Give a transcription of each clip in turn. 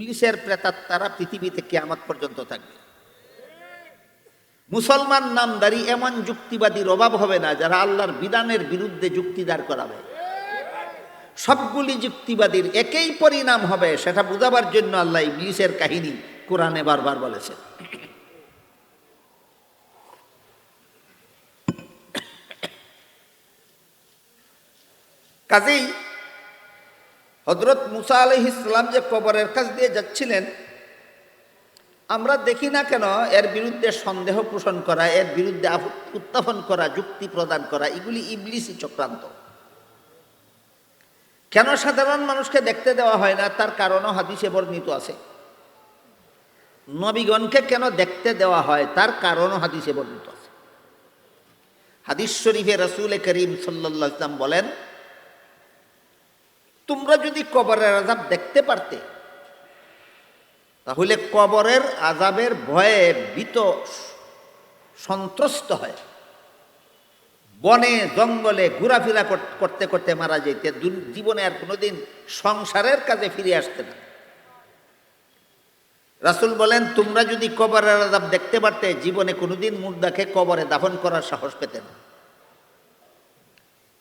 পুলিশের প্রেতাত্মারা পৃথিবীতে কেয়ামত পর্যন্ত থাকবে। মুসলমান নামদারি এমন যুক্তিবাদীর অভাব হবে না, যারা আল্লাহর বিধানের বিরুদ্ধে যুক্তি দাঁড় করাবে। সবগুলি যুক্তিবাদীর একই পরিণাম হবে, সেটা বুঝাবার জন্য আল্লাহ ইবলিসের কাহিনী কোরআনে বারবার বলেছেন। কাজেই হজরত মুসা আলহ ইসলাম যে কবরের কাছ দিয়ে যাচ্ছিলেন, আমরা দেখি না কেন এর বিরুদ্ধে সন্দেহ পোষণ করা, এর বিরুদ্ধে উত্থাপন করা, যুক্তি প্রদান করা, এগুলি ইবলিসি চক্রান্ত। কেন সাধারণ মানুষকে দেখতে দেওয়া হয় না? তার কারণও হাদিসে বর্ণিত আছে। নবীগণকে কেন দেখতে দেওয়া হয়? তার কারণও হাদিসে বর্ণিত আছে। হাদিস শরীফে রসুল করিম সাল্লাহ ইসলাম বলেন তোমরা যদি কবরের আজাব দেখতে পারতে, তাহলে কবরের আজাবের ভয়ে ভীত সন্ত্রস্ত হয়। বনে, জঙ্গলে ঘোরাফেরা কর- করতে করতে মারা যেতে জীবনে আর কোনোদিন সংসারের কাজে ফিরে আসতে না। রাসুল বলেন, তোমরা যদি কবরের আজাব দেখতে পারতে, জীবনে কোনোদিন মুর্দাকে কবরে দাফন করার সাহস পেতে না।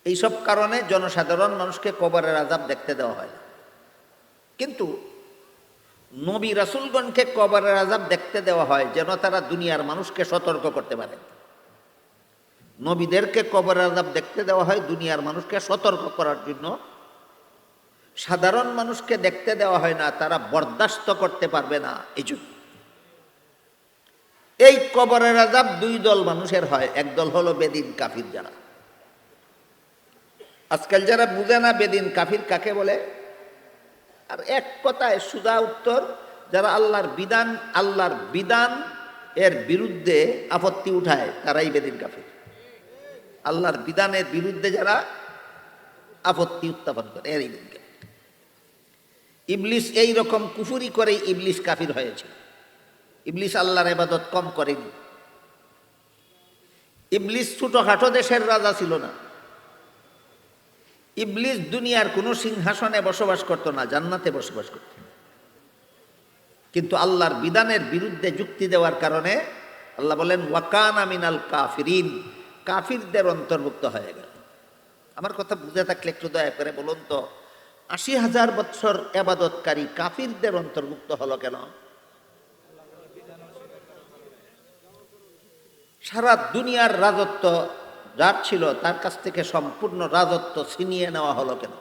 এইসব কারণে জনসাধারণ মানুষকে কবরের আজাব দেখতে দেওয়া হয় কিন্তু নবী রাসুলগণকে কবরের আজাব দেখতে দেওয়া হয় যেন তারা দুনিয়ার মানুষকে সতর্ক করতে পারে। নবীদেরকে কবরের আজাব দেখতে দেওয়া হয় দুনিয়ার মানুষকে সতর্ক করার জন্য। সাধারণ মানুষকে দেখতে দেওয়া হয় না, তারা বরদাস্ত করতে পারবে না এই জন্য এই কবরের আজাব দুই দল মানুষের হয় একদল হলো বেদিন কাফির যারা। আজকাল যারা বুঝে না বেদিন, কাফির কাকে বলে? আর এক কথায় সুদা উত্তর, যারা আল্লাহর বিধান আল্লাহর বিধান এর বিরুদ্ধে আপত্তি উঠায়, তারাই বেদিন কাফির। আল্লাহর বিধানের বিরুদ্ধে যারা আপত্তি উত্থাপন করে, এরই বেদিন কাফির। ইবলিস এই রকম কুফুরি করে ইবলিস কাফির হয়েছে। ইবলিস আল্লাহর এবাদত কম করেনি। ইবলিস ছোটখাটো দেশের রাজা ছিল না। ইবলিস দুনিয়ার কোনো সিংহাসনে বসবাস করতো না, জান্নাতে বসবাস করত। কিন্তু আল্লাহর বিধানের বিরুদ্ধে যুক্তি দেওয়ার কারণে আল্লাহ বলেন, ওয়াকান আমিনাল কাফিরিন কাফিরদের অন্তর্ভুক্ত হয়ে গেল। আমার কথা বুঝে থাকলে একটু দয়া করে বলুন তো, আশি হাজার বৎসর এবাদতকারী কাফিরদের অন্তর্ভুক্ত হলো কেন? সারা দুনিয়ার রাজত্ব যার ছিল, তার কাছ থেকে সম্পূর্ণ রাজত্ব ছিনিয়ে নেওয়া হলো কেন?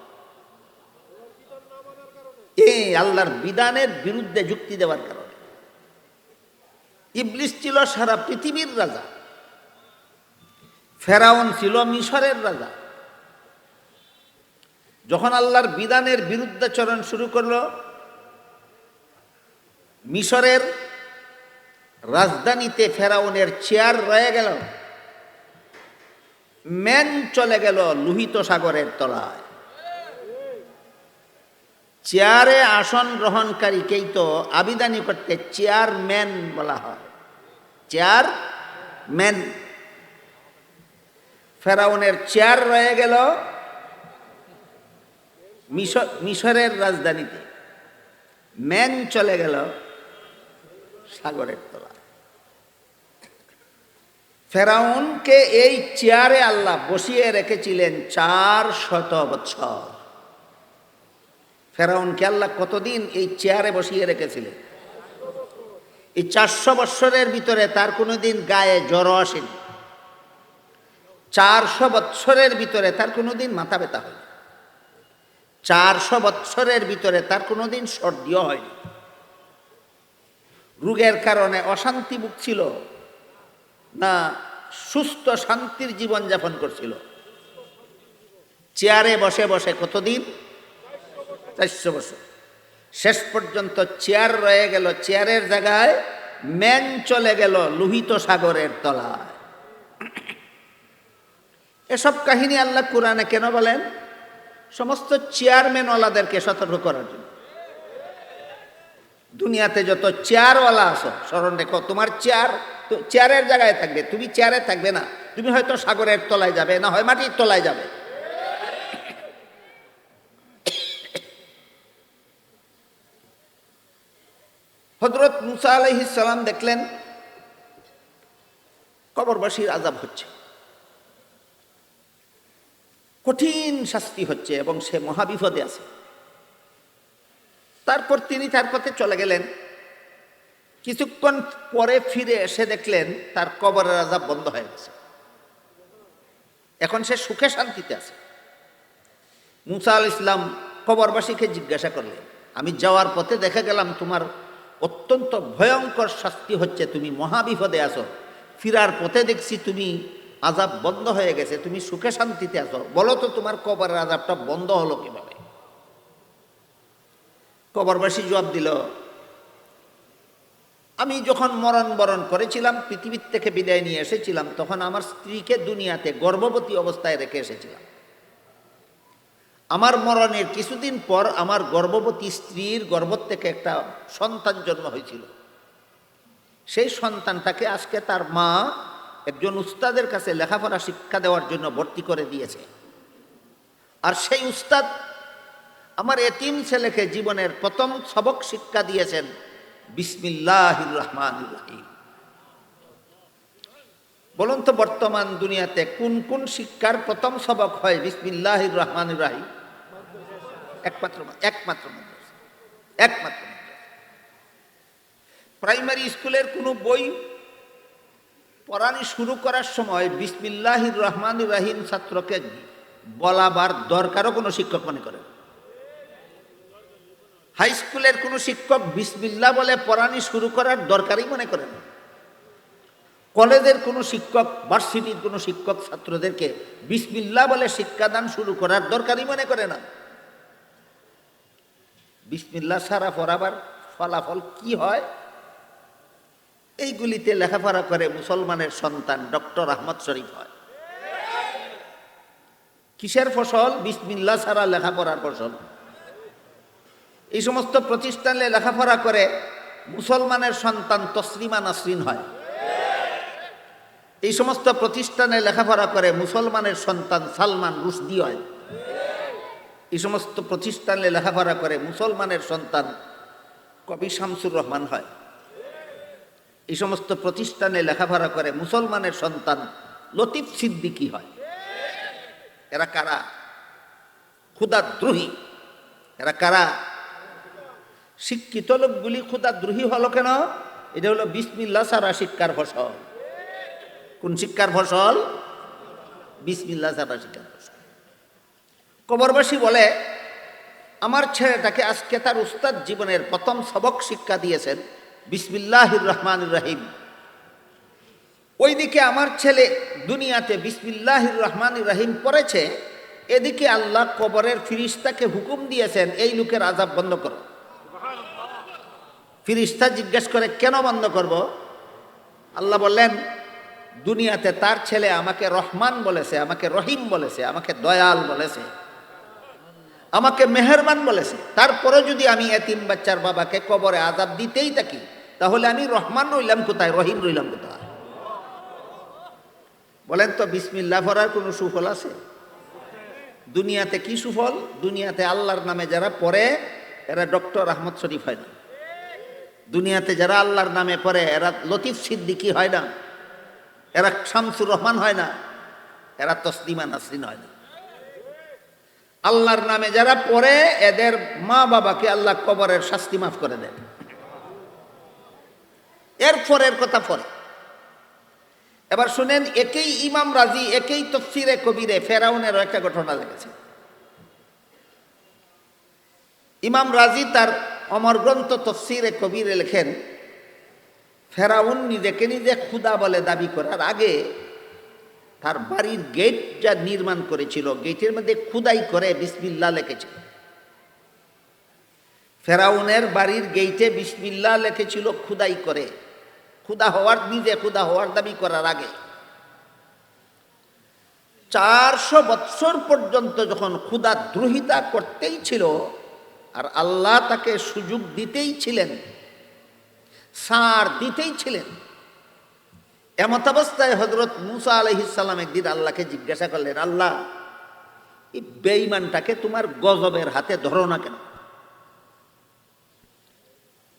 এই আল্লাহর বিধানের বিরুদ্ধে যুক্তি দেওয়ার কারণে। ইবলিস ছিল সারা পৃথিবীর রাজা। ফেরাউন ছিল মিশরের রাজা। যখন আল্লাহর বিধানের বিরুদ্ধাচরণ শুরু করল, মিশরের রাজধানীতে ফেরাউনের চেয়ার রয়ে গেল। ম্যান চলে গেল লোহিত সাগরের তলায়। চেয়ারে আসন গ্রহণকারীকেই তো আবিদানি করতে চেয়ারম্যান বলা হয়। চেয়ার ম্যান ফেরাউনের চেয়ার রয়ে গেল মিশর, মিশরের রাজধানীতে। ম্যান চলে গেল সাগরের ফেরাউনকে এই চেয়ারে আল্লাহ বসিয়ে রেখেছিলেন চার শত বছর। ফেরাউনকে আল্লাহ কতদিন এই চেয়ারে বসিয়ে রেখেছিলেন? এই চারশো বৎসরের ভিতরে তার কোনোদিন গায়ে জ্বর আসেনি। চারশো বৎসরের ভিতরে তার কোনোদিন মাথা ব্যথা হয়নি। চারশো বৎসরের ভিতরে তার কোনোদিন সর্দিও হয়নি। রোগের কারণে অশান্তি ভুগছিল। না সুস্থ শান্তির জীবন যাপন করছিল। চেয়ারে বসে বসে কতদিন? চারশো বছর। শেষ পর্যন্ত চেয়ার রয়ে গেল চেয়ারের জায়গায়, ম্যান চলে গেল লোহিত সাগরের তলায়। এসব কাহিনী আল্লাহ কোরআনে কেন বলেন? সমস্ত চেয়ারম্যানওয়ালাদেরকে সতর্ক করার জন্য। দুনিয়াতে যত চেয়ারওয়ালা আছো, স্মরণ রেখো, তোমার চেয়ার তো চেয়ারের জায়গায় থাকবে, তুমি চেয়ারে থাকবে না। তুমি হয়তো সাগরের তলায় যাবে, না হয় মাটির তলায় যাবে। হজরত মুসা আলহিসাল্লাম দেখলেন, কবরবাসীর আজাব হচ্ছে। কঠিন শাস্তি হচ্ছে এবং সে মহাবিপদে আছে। তারপর তিনি তার পথে চলে গেলেন। কিছুক্ষণ পরে ফিরে এসে দেখলেন তার কবরের আজাব বন্ধ হয়ে গেছে। এখন সে সুখে শান্তিতে আছে। মুসা আল ইসলাম কবরবাসীকে জিজ্ঞাসা করলেন, আমি যাওয়ার পথে দেখে গেলাম তোমার অত্যন্ত ভয়ঙ্কর শাস্তি হচ্ছে, তুমি মহাবিপদে আছো। ফিরার পথে দেখছি তুমি আজাব বন্ধ হয়ে গেছে, তুমি সুখে শান্তিতে আছো। বলো তো তোমার কবরের আজাবটা বন্ধ হলো কীভাবে? কবরবাসী জবাব দিল, আমি যখন মরণ বরণ করেছিলাম, পৃথিবীর থেকে বিদায় নিয়ে এসেছিলাম, তখন আমার স্ত্রীকে দুনিয়াতে গর্ভবতী অবস্থায় রেখে এসেছিলাম। আমার মরণের কিছুদিন পর আমার গর্ভবতী স্ত্রীর গর্ভ থেকে একটা সন্তান জন্ম হয়েছিল। সেই সন্তানটাকে আজকে তার মা একজন উস্তাদের কাছে লেখাপড়া শিক্ষা দেওয়ার জন্য ভর্তি করে দিয়েছে। আর সেই উস্তাদ আমার এতিম ছেলেকে জীবনের প্রথম সবক শিক্ষা দিয়েছেন বিসমিল্লাহ রহমান রহিম। বলুন তো, বর্তমান দুনিয়াতে কোন কোন শিক্ষার প্রথম সবক হয় বিসমিল্লাহ রহমান রাহিম? একমাত্র একমাত্র একমাত্র প্রাইমারি স্কুলের কোনো বই পড়ানি শুরু করার সময় বিসমিল্লাহ রহমান রাহিম ছাত্রকে বলাবার দরকারও কোনো শিক্ষক মনে করেন? হাই স্কুলের কোনো শিক্ষক বিসমিল্লা বলে পড়ানি শুরু করার দরকারই মনে করেন। কলেজের কোনো শিক্ষক, ভার্সিটির কোনো শিক্ষক ছাত্রদেরকে বিসমিল্লা বলে শিক্ষাদান শুরু করার দরকারই মনে করে না। বিসমিল্লা সারা পড়াবার ফলাফল কি হয়? এইগুলিতে লেখাপড়া করে মুসলমানের সন্তান ডক্টর আহমদ শরীফ হয়। কিসের ফসল? বিসমিল্লা ছাড়া লেখাপড়ার ফসল। এই সমস্ত প্রতিষ্ঠানে লেখাপড়া করে মুসলমানের সন্তান তসলিমা নাসরিন হয়। এই সমস্ত প্রতিষ্ঠানে লেখাপড়া করে মুসলমানের সন্তান সালমান রুশদি হয়। এই সমস্ত প্রতিষ্ঠানে লেখাপড়া করে মুসলমানের সন্তান কবি শামসুর রহমান হয়। এই সমস্ত প্রতিষ্ঠানে লেখাপড়া করে মুসলমানের সন্তান লতিফ সিদ্দিকী হয়। এরা কারা? ক্ষুদাদ্রোহী। এরা কারা? শিক্ষিত লোকগুলি ক্ষুদাদ্রোহী হলো কেন? এটা হলো বিসমিল্লা সারা শিক্ষার ফসল। কোন শিক্ষার ফসল? বিসমিল্লা সারা শিক্ষার ফসল। কবরবাসী বলে, আমার ছেলেটাকে আজকে তার উস্তাদ জীবনের প্রথম সবক শিক্ষা দিয়েছেন বিসমিল্লাহির রহমান রাহিম। ওইদিকে আমার ছেলে দুনিয়াতে বিসমিল্লাহির রহমান রাহিম পড়েছে, এদিকে আল্লাহ কবরের ফিরিস্তাকে হুকুম দিয়েছেন, এই লোকের আজাব বন্ধ করো। ফিরিস্তা জিজ্ঞেস করে, কেন বন্ধ করব? আল্লাহ বললেন, দুনিয়াতে তার ছেলে আমাকে রহমান বলেছে, আমাকে রহিম বলেছে, আমাকে দয়াল বলেছে, আমাকে মেহেরবান বলেছে। তারপরে যদি আমি এতিম বাচ্চার বাবাকে কবরে আজাব দিতেই থাকি, তাহলে আমি রহমান রইলাম কোথায়? রহিম রইলাম কোথায়? বলেন তো বিসমিল্লা ভরার কোনো সুফল আছে? দুনিয়াতে কি সুফল? দুনিয়াতে আল্লাহর নামে যারা পড়ে, এরা ডক্টর আহমদ শরীফ হয় না। দুনিয়াতে যারা আল্লাহর নামে পড়ে, এরা লতিফ সিদ্দিকি হয় না। এরা শামসুর রহমান হয় না। এরা তসলিমা নাসরিন হয় না। আল্লাহর নামে যারা পড়ে, এদের মা বাবাকে আল্লাহ কবরের শাস্তি মাফ করে দেন। এর কথা পরে। এবার শুনেন, একেই ইমাম রাজি, একেই তফসিরে কবিরে, ফেরাউনেরও একটা ঘটনা লেগেছে ইমাম রাজি তার অমর গ্রন্থ তফসিরে কবিরে লেখেন, ফেরাউন নিজেকে নিজে ক্ষুদা বলে দাবি করার আগে তার বাড়ির গেট যা নির্মাণ করেছিল। গেটের মধ্যে খুদাই করে বিসমিল্লা লিখেছিল ফেরাউনের বাড়ির গেইটে বিসমিল্লা লেখেছিল খুদাই করে। খুদা হওয়ার, নিজে খুদা হওয়ার দাবি করার আগে। চারশো বৎসর পর্যন্ত যখন ক্ষুদা দ্রোহিতা করতেই ছিল আর আল্লাহ তাকে সুযোগ দিতেই ছিলেন, সার দিতেই ছিলেন। এমত অবস্থায় হজরত মুসা আলহিসাল্লাম একদিন আল্লাহকে জিজ্ঞাসা করলেন, আল্লাহ, এই বেঈমানটাকে তোমার গজবের হাতে ধরো না কেন?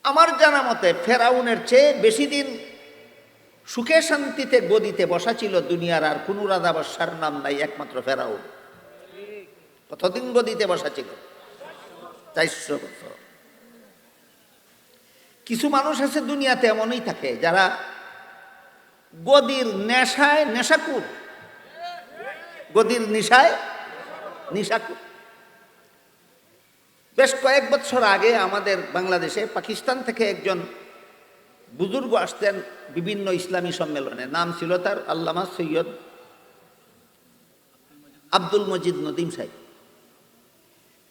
আমার জানা মতে ফেরাউনের চেয়ে বেশি দিন সুখে শান্তিতে গদিতে বসা ছিল দুনিয়ার আর কোনো রাজা বর্ষার নাম নাই একমাত্র ফেরাউন। কতদিন গদিতে বসা ছিল? চারশো বছর। কিছু মানুষ আছে দুনিয়াতে এমনই থাকে, যারা গদির নেশায় নেশাকুর গদির নিশায় নিশাকুর বেশ কয়েক বছর আগে আমাদের বাংলাদেশে পাকিস্তান থেকে একজন বুজুর্গ আসতেন বিভিন্ন ইসলামী সম্মেলনে। নাম ছিল তার আল্লামা সৈয়দ আব্দুল মজিদ নদীম সাহেব।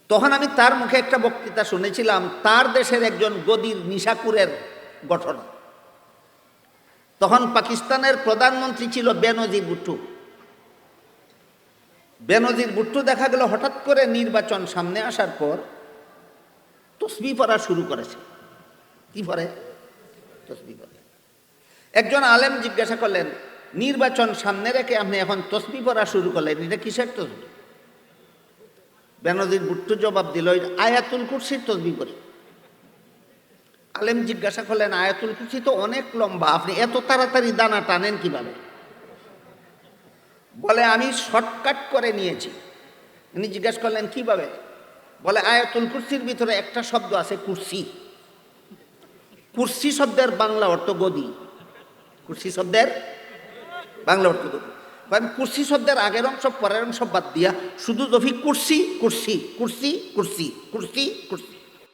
তখন আমি তার মুখে একটা বক্তৃতা শুনেছিলাম, তার দেশের একজন গদির নিশাকুরের ঘটনা তখন পাকিস্তানের প্রধানমন্ত্রী ছিল বেনজির ভুট্টু। বেনজির ভুট্টু দেখা গেল হঠাৎ করে নির্বাচন সামনে আসার পর তসবি পড়া শুরু করেছে। কি পড়ে? তসবি পড়ে। একজন আলেম জিজ্ঞাসা করলেন, নির্বাচন সামনে রেখে আপনি এখন তসবি পড়া শুরু করলেন, এটা কিসের তসবি? বেনজির ভুট্টু জবাব দিল আয়াতুল কুরসির তসবি পড়ি। আলেম জিজ্ঞাসা করলেন, আয়াতুল কুরসি তো অনেক লম্বা, আপনি এত তাড়াতাড়ি দানা টানেন কীভাবে? বলে, আমি শর্টকাট করে নিয়েছি। উনি জিজ্ঞাসা করলেন, কীভাবে? বলে, আয়াতুল কুরসির ভিতরে একটা শব্দ আছে, কুরসি। কুরসি শব্দের বাংলা অর্থ গদি। কুরসি শব্দের বাংলা অর্থ গদি। আমি কুর্সি শব্দের আগের অংশ, পরের অংশ বাদ দিয়া শুধু দফি কুর্সি কুর্সি কুর্সি কুর্সি কুর্সি, কুরসি।